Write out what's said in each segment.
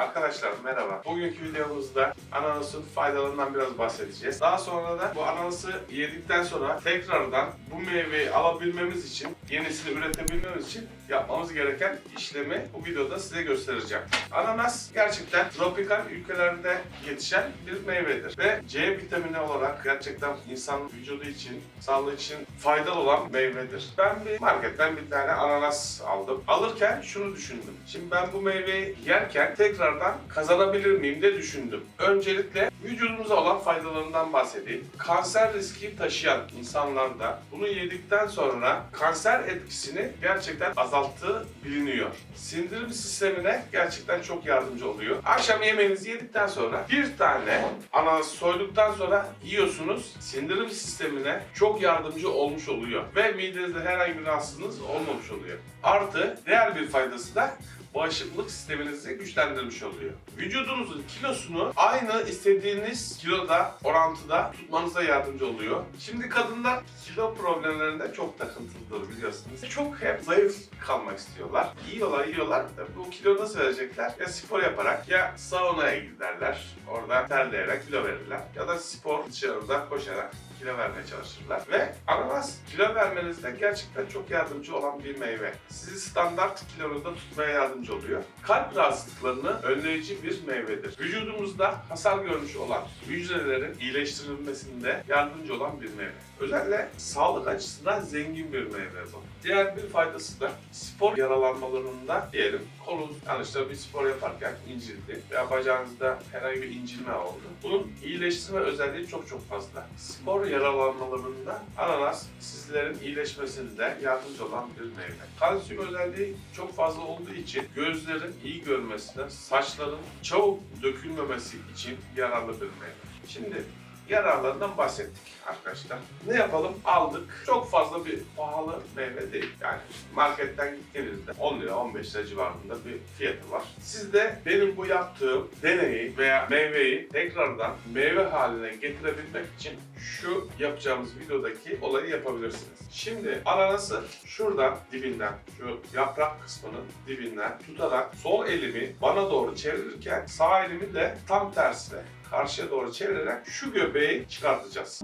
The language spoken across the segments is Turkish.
Arkadaşlar merhaba. Bugünkü videomuzda ananasın faydalarından biraz bahsedeceğiz. Daha sonra da bu ananası yedikten sonra tekrardan bu meyveyi alabilmemiz için, yenisini üretebilmemiz için yapmamız gereken işlemi bu videoda size göstereceğim. Ananas gerçekten tropikal ülkelerde yetişen bir meyvedir ve C vitamini olarak gerçekten insan vücudu için, sağlığı için faydalı olan meyvedir. Ben bir marketten bir tane ananas aldım. Alırken şunu düşündüm. Şimdi ben bu meyveyi yerken tekrardan kazanabilir miyim de düşündüm. Öncelikle vücudumuza olan faydalarından bahsedeyim. Kanser riski taşıyan insanlarda bunu yedikten sonra kanser etkisini gerçekten azalttığı biliniyor. Sindirim sistemine gerçekten çok yardımcı oluyor. Akşam yemeğinizi yedikten sonra bir tane ananas soyduktan sonra yiyorsunuz. Sindirim sistemine çok yardımcı olmuş oluyor. Ve midenizde herhangi bir rahatsızlığınız olmamış oluyor. Artı diğer bir faydası da bağışıklık sisteminizi güçlendirmiş oluyor. Vücudunuzun kilosunu aynı istediğiniz kiloda, orantıda tutmanıza yardımcı oluyor. Şimdi kadınlar kilo problemlerinde çok takıntılıdır biliyorsunuz. Çok hep zayıf kalmak istiyorlar. Yiyorlar, yiyorlar. Bu kilo nasıl verecekler? Ya spor yaparak ya saunaya giderler. Orada terleyerek kilo verirler. Ya da spor dışarıda koşarak kilo vermeye çalışırlar. Ve ananas kilo vermenizde gerçekten çok yardımcı olan bir meyve. Sizi standart kilonuzda tutmaya yardımcı oluyor. Kalp rahatsızlıklarını önleyici bir meyvedir. Vücudumuzda hasar görmüş olan hücrelerin iyileştirilmesinde yardımcı olan bir meyve. Özellikle sağlık açısından zengin bir meyve bu. Diğer bir faydası da spor yaralanmalarında diyelim kolunuz yanlışlıkla bir spor yaparken incildi veya bacağınızda herhangi bir incilme oldu. Bunun iyileştirme özelliği çok çok fazla. Spor yaralanmalarında ananas sizlerin iyileşmesinde yardımcı olan bir meyve. Kalsiyum özelliği çok fazla olduğu için gözlerin iyi görmesine, saçların çabuk dökülmemesi için yararlı bir meyve. Şimdi yararlarından bahsettik arkadaşlar. Ne yapalım? Aldık. Çok fazla bir pahalı meyve değil. Yani marketten gittiğinizde 10 lira 15 lira civarında bir fiyatı var. Siz de benim bu yaptığım deneyi veya meyveyi tekrardan meyve haline getirebilmek için şu yapacağımız videodaki olayı yapabilirsiniz. Şimdi ananası şuradan dibinden, şu yaprak kısmının dibinden tutarak sol elimi bana doğru çevirirken sağ elimi de tam tersine karşıya doğru çevirerek şu göbeği çıkartacağız.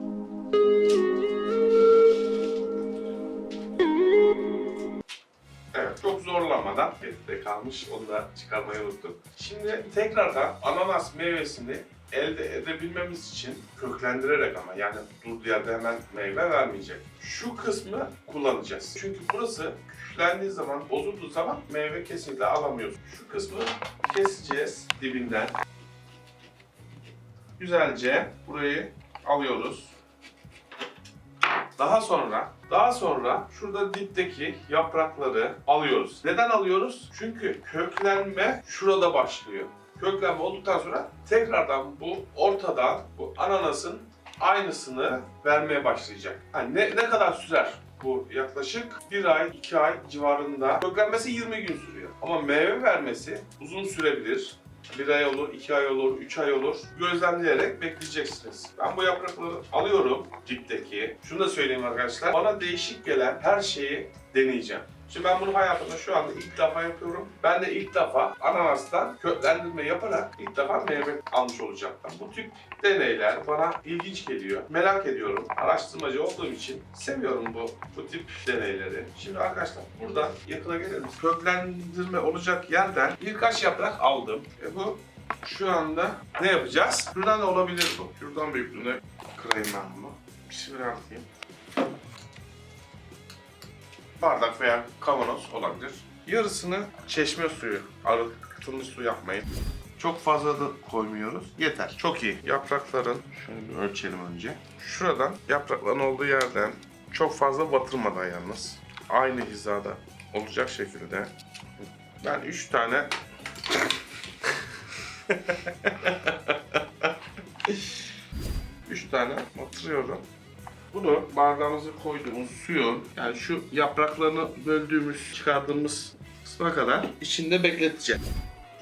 Evet, çok zorlamadan geride kalmış. Onu da çıkarmayı unuttum. Şimdi tekrardan ananas meyvesini elde edebilmemiz için köklendirerek ama yani durduğu yerde hemen meyve vermeyecek. Şu kısmı kullanacağız. Çünkü burası küçüklendiği zaman, bozulduğu zaman meyve kesinlikle alamıyoruz. Şu kısmı keseceğiz dibinden. Güzelce burayı alıyoruz. Daha sonra, daha sonra şurada dipteki yaprakları alıyoruz. Neden alıyoruz? Çünkü köklenme şurada başlıyor. Köklenme olduktan sonra tekrardan bu ortadan bu ananasın aynısını vermeye başlayacak. Yani ne, ne kadar sürer? Bu yaklaşık bir ay, iki ay civarında. Köklenmesi 20 gün sürüyor. Ama meyve vermesi uzun sürebilir. Bir ay olur, iki ay olur, üç ay olur. Gözlemleyerek bekleyeceksiniz. Ben bu yaprakları alıyorum dipteki. Şunu da söyleyeyim arkadaşlar. Bana değişik gelen her şeyi deneyeceğim. Şimdi ben bunu hayatımda şu anda ilk defa yapıyorum. Ben de ilk defa ananastan köklendirme yaparak ilk defa meyve almış olacağım. Bu tip deneyler bana ilginç geliyor. Merak ediyorum. Araştırmacı olduğum için seviyorum bu bu tip deneyleri. Şimdi arkadaşlar buradan yakına gelelim. Köklendirme olacak yerden birkaç yaprak aldım. E bu şu anda ne yapacağız? Şuradan da olabilir bu. Şuradan büyüklüğüne kırayım ben bunu. Bismillahirrahmanirrahim bardak veya kavanoz olabilir. Yarısını çeşme suyu, arıtılmış su yapmayın. Çok fazla da koymuyoruz. Yeter. Çok iyi. Yaprakların, şöyle bir ölçelim önce. Şuradan yaprakların olduğu yerden çok fazla batırmadan yalnız. Aynı hizada olacak şekilde. Ben 3 tane Üç tane batırıyorum. Bunu bardağımıza koyduğumuz suyun yani şu yapraklarını böldüğümüz, çıkardığımız kısma kadar içinde bekleteceğim.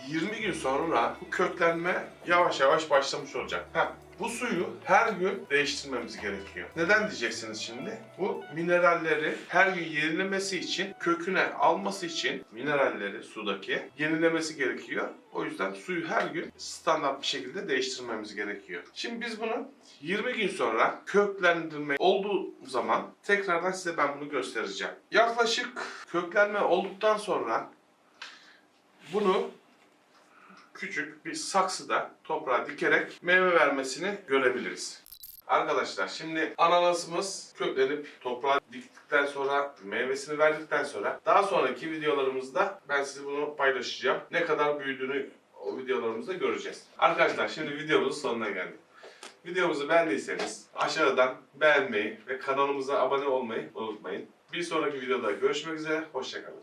20 gün sonra bu köklenme yavaş yavaş başlamış olacak. Heh, Bu suyu her gün değiştirmemiz gerekiyor. Neden diyeceksiniz şimdi? Bu mineralleri her gün yenilemesi için, köküne alması için mineralleri sudaki yenilemesi gerekiyor. O yüzden suyu her gün standart bir şekilde değiştirmemiz gerekiyor. Şimdi biz bunu 20 gün sonra köklendirme olduğu zaman tekrardan size ben bunu göstereceğim. Yaklaşık köklenme olduktan sonra bunu küçük bir saksıda toprağa dikerek meyve vermesini görebiliriz. Arkadaşlar şimdi ananasımız köklenip toprağa diktikten sonra meyvesini verdikten sonra daha sonraki videolarımızda ben size bunu paylaşacağım. Ne kadar büyüdüğünü o videolarımızda göreceğiz. Arkadaşlar şimdi videomuzun sonuna geldik. Videomuzu beğendiyseniz aşağıdan beğenmeyi ve kanalımıza abone olmayı unutmayın. Bir sonraki videoda görüşmek üzere. Hoşçakalın.